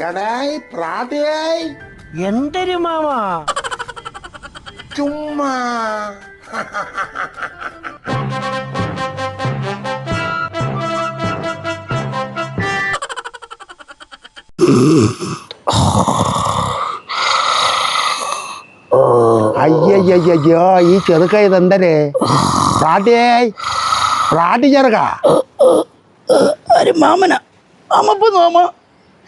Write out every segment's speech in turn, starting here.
എടായ് പ്രാതയായി. എന്തൊരു മാമ? ചുമ്മാ. അയ്യയ്യോ ഈ ചെറുക്ക ഇതെന്തരേ? പ്രാട്ടിയായി പ്രാട്ടി ചെറുക്ക. ഒരു മാമന? അമ്മപ്പോ മാമ.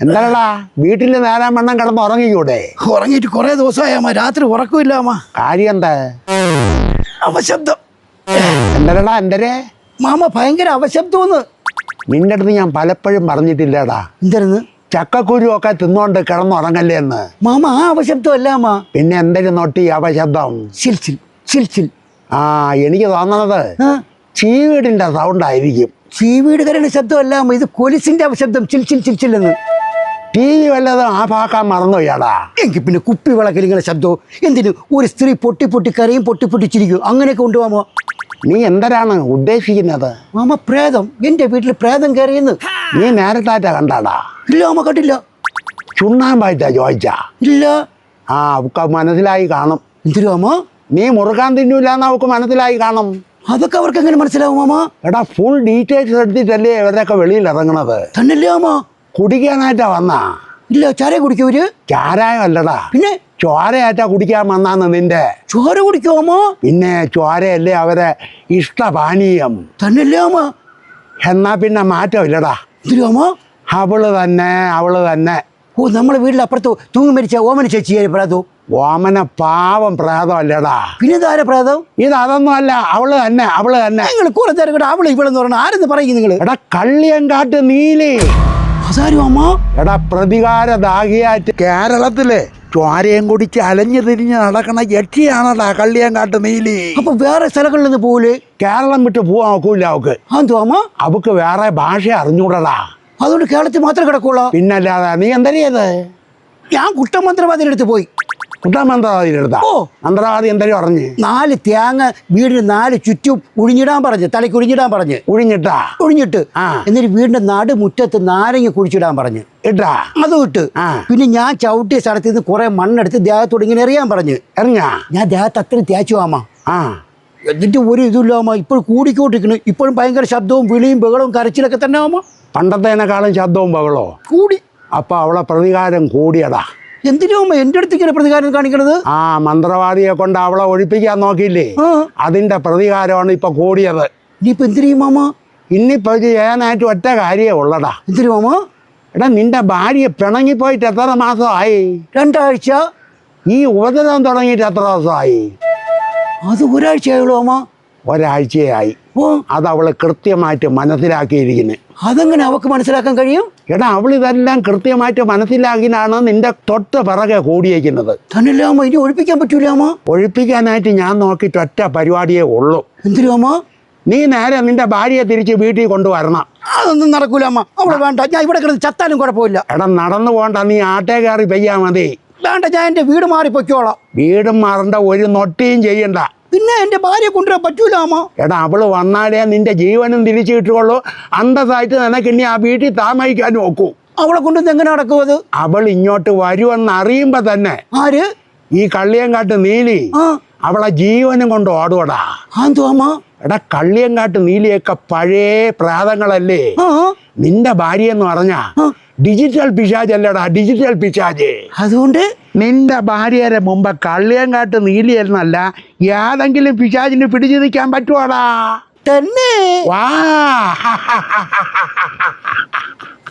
എന്താടാ വീട്ടിൽ നേരാൻ വണ്ണം കിടന്ന് ഉറങ്ങിക്കൂടെ? ഉറങ്ങിട്ട് കുറെ ദിവസമായി അമ്മ. രാത്രി ഉറക്കമില്ല അമ്മ. കാര്യം എന്താ അവശബ്ദം. എന്താടാ എന്തരേ മാമ ഭയങ്കര അവശബ്ദമെന്ന് നിന്റെ അടുത്ത് ഞാൻ പലപ്പോഴും പറഞ്ഞിട്ടില്ലടാ. എന്തായിരുന്നു ചക്കക്കുരു ഒക്കെ തിന്നോണ്ട് കിടന്നുറങ്ങല്ലേ എന്ന്. മാമ ആ അവശബ്ദം അല്ല അമ്മ. പിന്നെ എന്തെങ്കിലും നോട്ടി അവശബ്ദം? ചിൽച്ചിൽ ചിൽച്ചിൽ ആ എനിക്ക് തോന്നണത് ചീവീടിന്റെ സൗണ്ട് ആയിരിക്കും. ചീവീട് ശബ്ദമല്ല ശബ്ദം ഇത് കൊലിസിന്റെ അവശബ്ദം ചിൽ ചിൽ ചിൽ ടി വി വല്ലതും ആഫാക്കാൻ മറന്നു ഇയാളാ എങ്കിൽ പിന്നെ കുപ്പി വിളക്കലിങ്ങനെ ശബ്ദവും എന്തിനു? ഒരു സ്ത്രീ പൊട്ടി പൊട്ടി കരയും പൊട്ടി പൊട്ടിച്ചിരിക്കും അങ്ങനെയൊക്കെ കൊണ്ടുപോകാമോ? നീ എന്തരാണ് ഉദ്ദേശിക്കുന്നത്? അമ്മ പ്രേതം. എന്റെ വീട്ടിൽ പ്രേതം കയറിയെന്ന്. നീ നേരത്താറ്റ കണ്ടാടാ. ഇല്ല അമ്മ കണ്ടില്ല. ചുണ്ണാമ്പായിട്ടാ ചോദിച്ചാ? ഇല്ല. ആ അവക്ക് മനസ്സിലായി കാണും. എന്തിനു അമ്മ നീ മുറുക്കാൻ തിന്നൂലെന്ന് അവക്ക് മനസ്സിലായി കാണും. അതൊക്കെ അവർക്ക് എങ്ങനെ മനസ്സിലാവും മാമ? എടാ ഫുൾ ഡീറ്റെയിൽസ് എടുത്തിട്ടല്ലേ ഇവരൊക്കെ വെളിയിൽ ഇറങ്ങണത്? തന്നല്ലേ അമ്മ കുടിക്കാനായിട്ടാ വന്നാ? ഇല്ല ചാര കുടിക്കൂര് ചാരായം അല്ലടാ പിന്നെ? ചോരയായിട്ടാ കുടിക്കാൻ വന്നാന്ന് നിന്റെ. ചോര കുടിക്കോ അമ്മ പിന്നെ ചോരയല്ലേ അവരെ ഇഷ്ടപാനീയം. തന്നല്ലേ അമ്മ എന്നാ പിന്നെ മാറ്റമില്ലടാ. ഇല്ലടാ അമ്മ അവൾ തന്നെ അവൾ തന്നെ. ഓ നമ്മളെ വീട്ടിലപ്പുറത്ത് തൂങ്ങി മരിച്ച ഓമന ചേച്ചി പ്രേതോ ഓമന പാവം പ്രേതമല്ലടാ. പിന്നെ ഇതാര പ്രേതം? ഇത് അതൊന്നും അല്ല അവൾ തന്നെ അവൾ തന്നെ. നിങ്ങൾ കുറെ നേരം കൂടെ ഇവിടെ ഇവളെന്ന് പറഞ്ഞ ആരെന്ന് പറയും നിങ്ങൾ എടാ കള്ളിയങ്കാട്ട് നീലി. അതാരും അമ്മ? എടാ പ്രതികാര ദാഹിയായിട്ട് കേരളത്തിലെ ചോരയും കുടിച്ച് അലഞ്ഞു തിരിഞ്ഞ് നടക്കണ യക്ഷിയാണടാ കള്ളിയങ്കാട്ട് നീലി. അപ്പൊ വേറെ സ്ഥലങ്ങളിൽ നിന്ന് പോലെ കേരളം വിട്ട് പോവാൻ നോക്കൂല അവക്ക്. എന്തോ അമ്മ? അവക്ക് വേറെ ഭാഷ അറിഞ്ഞൂടടാ. അതുകൊണ്ട് കേരളത്തിൽ മാത്രം കിടക്കുള്ളൂ പിന്നല്ലാതെ നീ എന്തറിയത് ഞാൻ കുട്ടമന്ത്രവാദിയുടെ പോയി. കുട്ടമന്ത്രവാദിയിലെടുത്താ ഓ. മന്ത്രവാദി എന്തരും പറഞ്ഞ് നാല് തേങ്ങ വീടിന് നാല് ചുറ്റും ഉഴിഞ്ഞിടാൻ പറഞ്ഞ്. തലയ്ക്ക് ഉഴിഞ്ഞിടാൻ പറഞ്ഞ്. ഉഴിഞ്ഞിട്ടാ. ഉഴിഞ്ഞിട്ട്. എന്നിട്ട് വീടിന്റെ നടുമുറ്റത്ത് നാരങ്ങ കുഴിച്ചിടാൻ പറഞ്ഞ്. ഇട്ടാ. അതും വിട്ട് പിന്നെ ഞാൻ ചവിട്ടിയ സ്ഥലത്ത് നിന്ന് കുറെ മണ്ണെടുത്ത് ദേഹത്തോട് ഇങ്ങനെ എറിയാൻ പറഞ്ഞ്. എറിഞ്ഞാ? ഞാൻ ദേഹത്ത് അത്രയും തേച്ചു ആമാ. ആ. എന്നിട്ട് ഒരു ഇതുമില്ല അമ്മ ഇപ്പോഴും കൂടിക്കോട്ടിരിക്കണ്. ഇപ്പോഴും ഭയങ്കര ശബ്ദവും വിളിയും ബഹളവും കരച്ചിലൊക്കെ തന്നെ ആമ. പണ്ടത്തേനേക്കാളും ശബ്ദവും പകളോ കൂടി. അപ്പൊ അവളെ പ്രതികാരം കൂടിയടാ എന്തിനാ എന്റെ അടുത്ത് ഇങ്ങനെ പ്രതികാരം കാണിക്കണത്? ആ മന്ത്രവാദിയെ കൊണ്ട് അവളെ ഒഴിപ്പിക്കാൻ നോക്കിയില്ലേ? അതിന്റെ പ്രതികാരമാണ് ഇപ്പൊ കൂടിയത്. ഇനിയിപ്പോ എന്തിനു മാമ? ഇന്നിപ്പോ ഇത് ചെയ്യാനായിട്ട് ഒറ്റ കാര്യേ ഉള്ളടാ. എന്തിനു മാമ? എടാ നിന്റെ ഭാര്യ പിണങ്ങിപ്പോയിട്ട് എത്ര മാസമായി? രണ്ടാഴ്ച. ഈ ഉപദ്രവം തുടങ്ങിയിട്ട് എത്ര ദിവസമായി? അത് ഒരാഴ്ചയായുള്ളൂ അമ്മ ഒരാഴ്ചയായി. അത് അവൾ കൃത്യമായിട്ട് മനസ്സിലാക്കിയിരിക്കുന്നു. അതെങ്ങനെ അവക്ക് മനസ്സിലാക്കാൻ കഴിയും? എടാ അവൾ ഇതെല്ലാം കൃത്യമായിട്ട് മനസ്സിലാക്കിയാണ് നിന്റെ തൊട്ട് പിറകെ കൂടിയേക്കുന്നത് തന്നല്ലേ അമ്മ? ഇനി ഒഴിപ്പിക്കാൻ പറ്റൂലാമോ ഒഴിപ്പിക്കാനായിട്ട് ഞാൻ നോക്കിയിട്ട് ഒറ്റ പരിപാടിയേ ഉള്ളൂ. എന്തിനാമോ നീ നേരെ നിന്റെ ഭാര്യയെ തിരിച്ച് വീട്ടിൽ കൊണ്ടുവരണം. അതൊന്നും നടക്കൂല അമ്മ. അവളെ വേണ്ട. ഞാൻ ഇവിടെ കിടന്ന് ചത്താലും കുഴപ്പമില്ല. എടാ നടന്നു പോകണ്ട നീ ആട്ടേ കയറി പെയ്യാ മതി. വേണ്ട ഞാൻ എന്റെ വീട് മാറി പൊയ്ക്കോളാം വീടും മാറണ്ട ഒരു നൊട്ടിയും ചെയ്യണ്ട. പിന്നെ എന്റെ ഭാര്യ കൊണ്ടുവരാൻ പറ്റൂല എടാ അവൾ വന്നാലേ നിന്റെ ജീവനും തിരിച്ചു കിട്ടുകയുള്ളൂ അന്തസ്സായിട്ട് നിനക്ക് ഇനി ആ വീട്ടിൽ താമസിക്കാൻ നോക്കൂ. അവളെ കൊണ്ടുവന്ന് എങ്ങനെ നടക്കും അത് അവൾ ഇങ്ങോട്ട് വരുമെന്ന് അറിയുമ്പോ തന്നെ ആര്? ഈ കള്ളിയങ്കാട്ട് നീലി അവളെ ജീവനും കൊണ്ട് ഓടുവടാ. ആന്തോ അമ്മ? എടാ കള്ളിയങ്കാട്ട് നീലിയൊക്കെ പഴയ പ്രാതങ്ങളല്ലേ? നിന്റെ ഭാര്യ എന്ന് പറഞ്ഞാ. ഡിജിറ്റൽ പിശാജ് അല്ലടാ ഡിജിറ്റൽ പിശാജ് അതുകൊണ്ട് നിന്റെ ഭാര്യയുടെ മുമ്പ് കള്ളിയങ്കാട്ട് നീലിയെന്നല്ല ഏതെങ്കിലും പിശാജിന് പിടിച്ചു നിൽക്കാൻ പറ്റുവാടാ? തന്നെ. വാ.